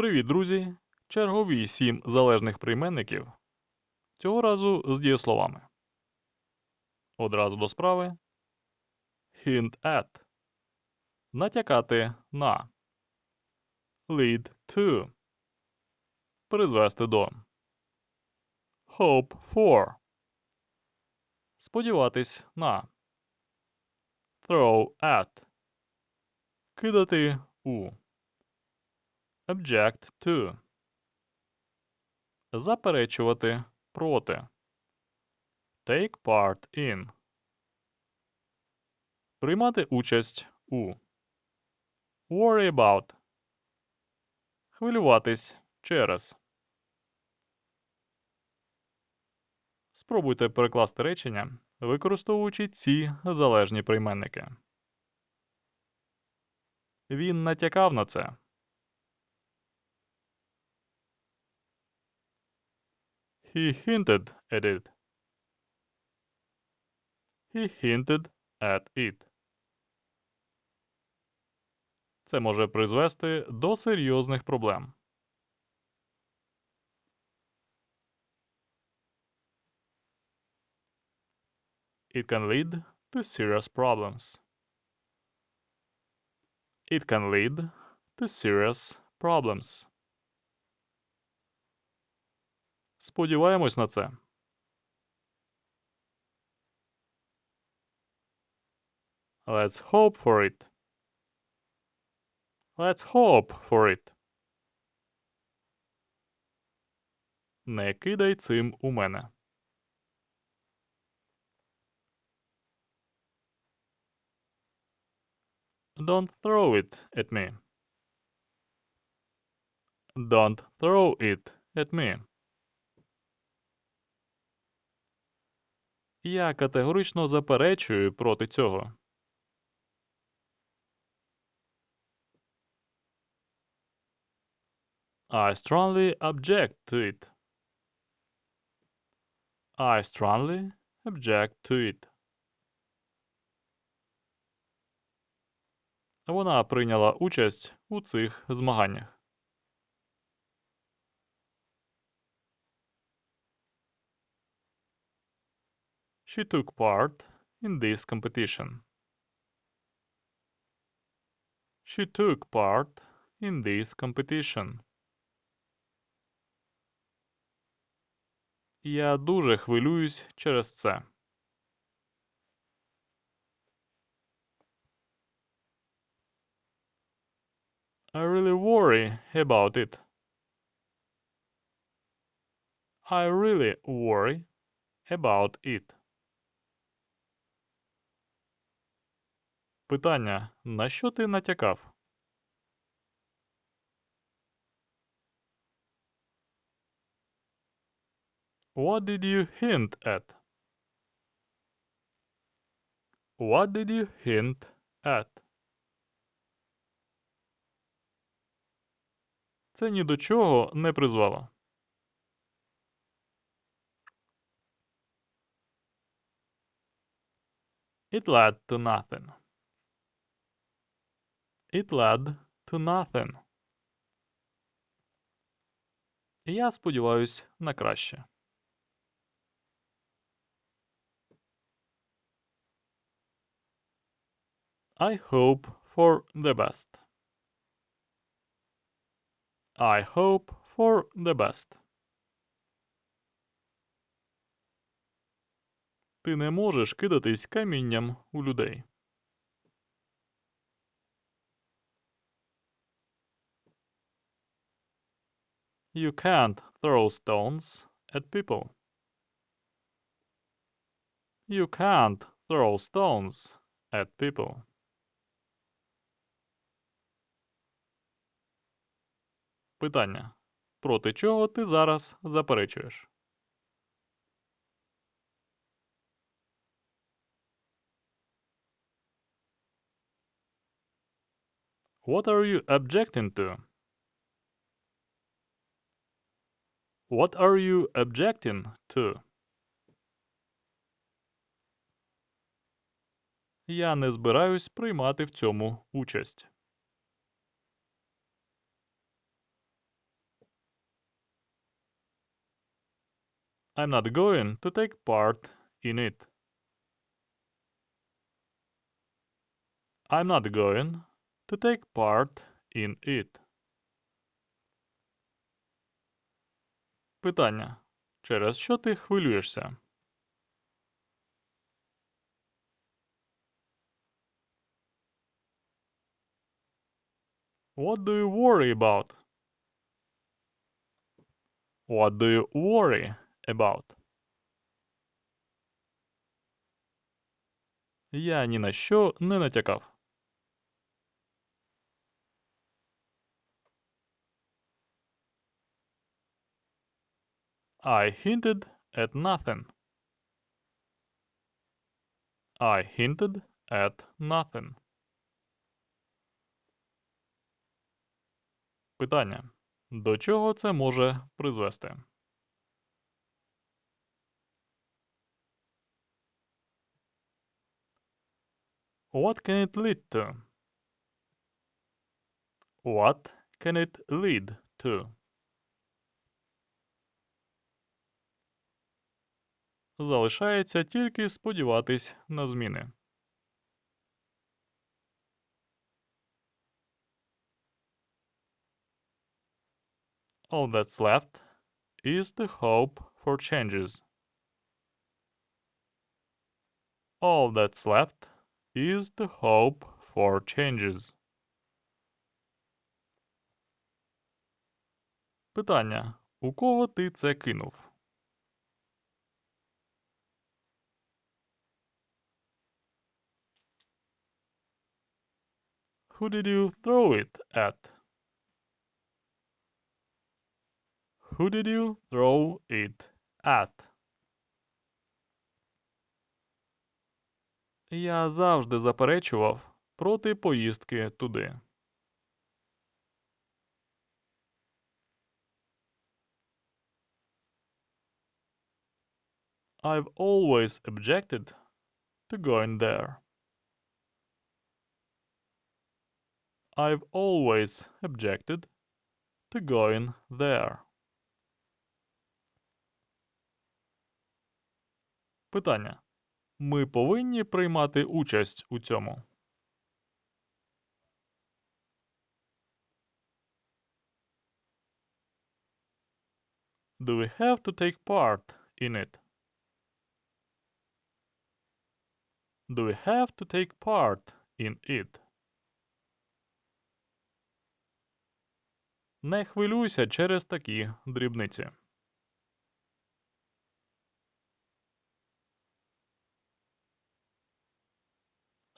Привіт, друзі! Чергові сім залежних прийменників. Цього разу з дієсловами. Одразу до справи. Hint at. Натякати на. Lead to. Призвести до. Hope for. Сподіватись на. Throw at. Кидати у. Object to. Заперечувати проти. Take part in. Приймати участь у. Worry about. Хвилюватись через. Спробуйте перекласти речення, використовуючи ці залежні прийменники. Він натякав на це. He hinted at it. He hinted at it. Це може призвести до серйозних проблем. It can lead to serious problems. It can lead to serious problems. Сподіваємось на це. Let's hope for it. Let's hope for it. Не кидай цим у мене. Don't throw it at me. Don't throw it at me. Я категорично заперечую проти цього. I strongly object to it. I strongly object to it. Вона прийняла участь у цих змаганнях. She took part in this competition. She took part in this competition. Я дуже хвилююсь через це. I really worry about it. I really worry about it. Питання: на що ти натякав? What did you hint at? What did you hint at? Це ні до чого не призвело. It led to nothing. It led to nothing. Я сподіваюсь на краще. I hope for the best. I hope for the best. Ти не можеш кидатись камінням у людей. You can't throw stones at people. You can't throw stones at people. Питання. Проти чого ти зараз заперечуєш? What are you objecting to? What are you objecting to? Я не збираюсь приймати в цьому участь. I'm not going to take part in it. I'm not going to take part in it. Питання. Через що ти хвилюєшся? What do you worry about? What do you worry about? Я ні на що не натякав. I hinted at nothing. I hinted at nothing. Питання. До чого це може призвести? What can it lead to? What can it lead to? Залишається тільки сподіватись на зміни. All that's left is the hope for changes. All that's left is the hope for changes. Питання. У кого ти це кинув? Who did you throw it at? Who did you throw it at? Я завжди заперечував проти поїздки туди. I've always objected to going there. I've always objected to going there. Питання. Ми повинні приймати участь у цьому. Do we have to take part in it? Do we have to take part in it? Не хвилюйся через такі дрібниці.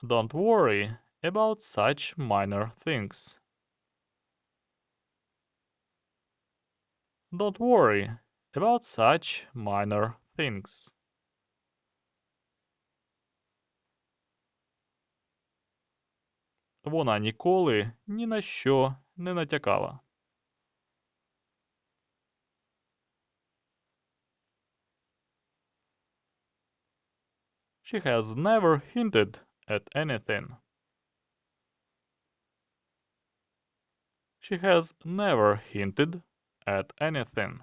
Don't worry about such minor things. Don't worry about such minor things. Вона ніколи ні на що не натякала. She has never hinted at anything. She has never hinted at anything.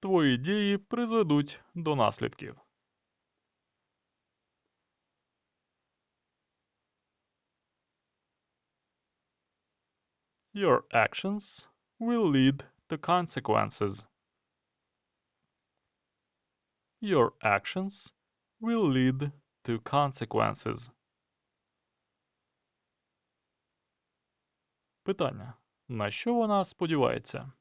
Твої дії призведуть до наслідків. Your actions will lead to consequences. Your actions will lead to consequences. Питання. На що вона сподівається?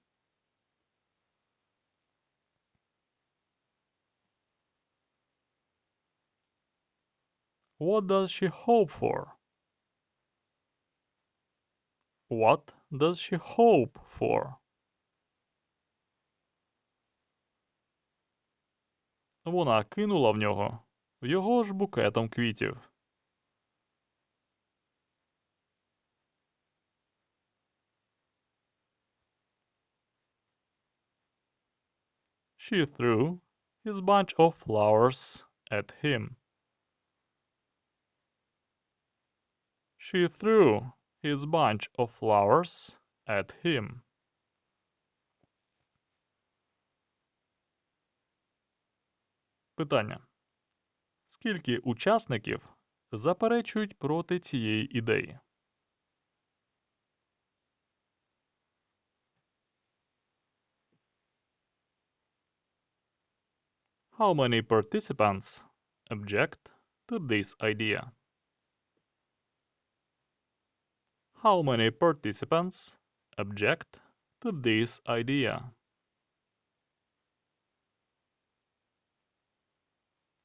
What does she hope for? What does she hope for? Вона кинула в нього його ж букетом квітів. She threw his bunch of flowers at him. She threw his bunch of flowers at him. Питання. Скільки учасників заперечують проти цієї ідеї? How many participants object to this idea? How many participants object to this idea?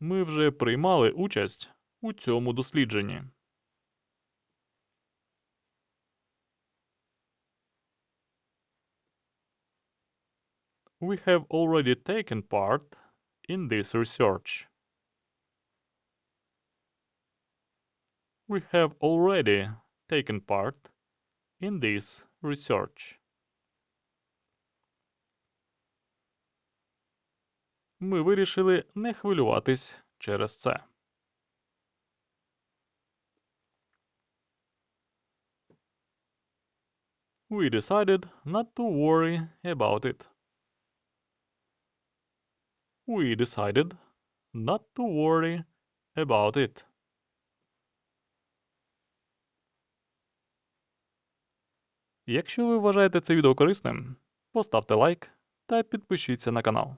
Ми вже приймали участь у цьому дослідженні. We have already taken part in this research. We have already taken part in this research. Ми вирішили не хвилюватись через це. We decided not to worry about it. We decided not to worry about it. Якщо ви вважаєте це відео корисним, поставте лайк та підпишіться на канал.